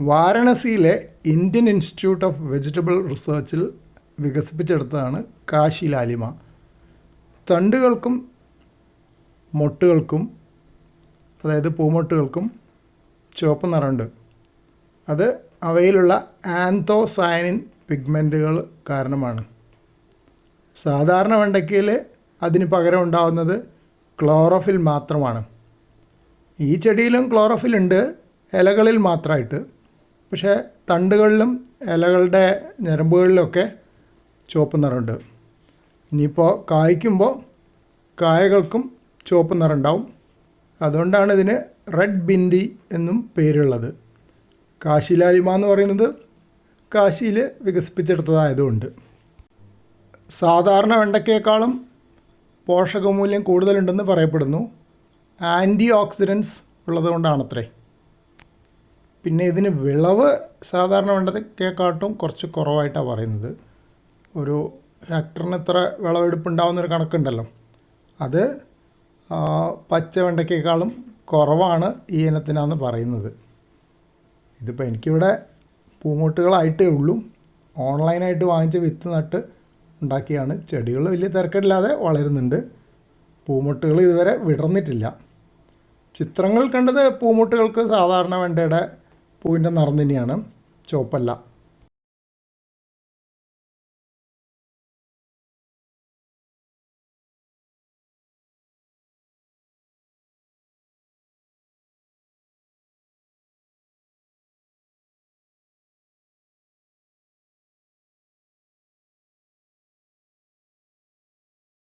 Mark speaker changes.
Speaker 1: വാരണസിയിലെ Indian institute of vegetable റിസർച്ചിൽ വികസിപ്പിച്ചെടുത്തതാണ് കാശി ലാലിമ. തണ്ടുകൾക്കും മൊട്ടുകൾക്കും അതായത് പൂമൊട്ടുകൾക്കും ചുവപ്പ് നിറമുണ്ട്. അത് അവയിലുള്ള ആന്തോസയനിൻ പിഗ്മെന്റുകൾ കാരണമാണ്. സാധാരണ വെണ്ടയ്ക്കയിൽ അതിന് പകരം ഉണ്ടാവുന്നത് ക്ലോറോഫിൽ മാത്രമാണ്. ഈ ചെടിയിലും ക്ലോറോഫിൽ ഉണ്ട് ഇലകളിൽ മാത്രമായിട്ട്. പക്ഷേ തണ്ടുകളിലും ഇലകളുടെ ഞരമ്പുകളിലൊക്കെ ചുവപ്പ് നിറമുണ്ട് ഇനിയിപ്പോൾ കായ്ക്കുമ്പോൾ കായകൾക്കും ചുവപ്പ് നിറമുണ്ടാവും അതുകൊണ്ടാണ് ഇതിന് റെഡ് ബിൻഡി എന്നും പേരുള്ളത്. കാശിലാലിമ എന്ന് പറയുന്നത് കാശിയിൽ വികസിപ്പിച്ചെടുത്തതായതുകൊണ്ട്. സാധാരണ വെണ്ടയ്ക്കേക്കാളും പോഷകമൂല്യം കൂടുതലുണ്ടെന്ന് പറയപ്പെടുന്നു. ആന്റി ഓക്സിഡൻസ് ഉള്ളതുകൊണ്ടാണത്രേ. പിന്നെ ഇതിന് വിളവ് സാധാരണ വെണ്ടയ്ക്കേക്കാട്ടും കുറച്ച് കുറവായിട്ടാണ് പറയുന്നത്. ഒരു ഹെക്ടറിന് ഇത്ര വിളവെടുപ്പ് ഉണ്ടാവുന്നൊരു കണക്കുണ്ടല്ലോ. അത് പച്ച വെണ്ടയ്ക്കേക്കാളും കുറവാണ് ഈ ഇനത്തിനാന്ന് പറയുന്നത്. ഇതിപ്പോൾ എനിക്കിവിടെ പൂമൂട്ടുകളായിട്ടേ ഉള്ളൂ. ഓൺലൈനായിട്ട് വാങ്ങിച്ച വിത്ത് നട്ട് ഉണ്ടാക്കിയാണ്. ചെടികൾ വലിയ തിരക്കില്ലാതെ വളരുന്നുണ്ട്. പൂമുട്ടുകൾ ഇതുവരെ വിടർന്നിട്ടില്ല. ചിത്രങ്ങൾ കണ്ടത് പൂമുട്ടുകൾക്ക് സാധാരണ വെണ്ടയുടെ പൂവിന്റെ നിറം തന്നെയാണ് ചുവപ്പല്ല.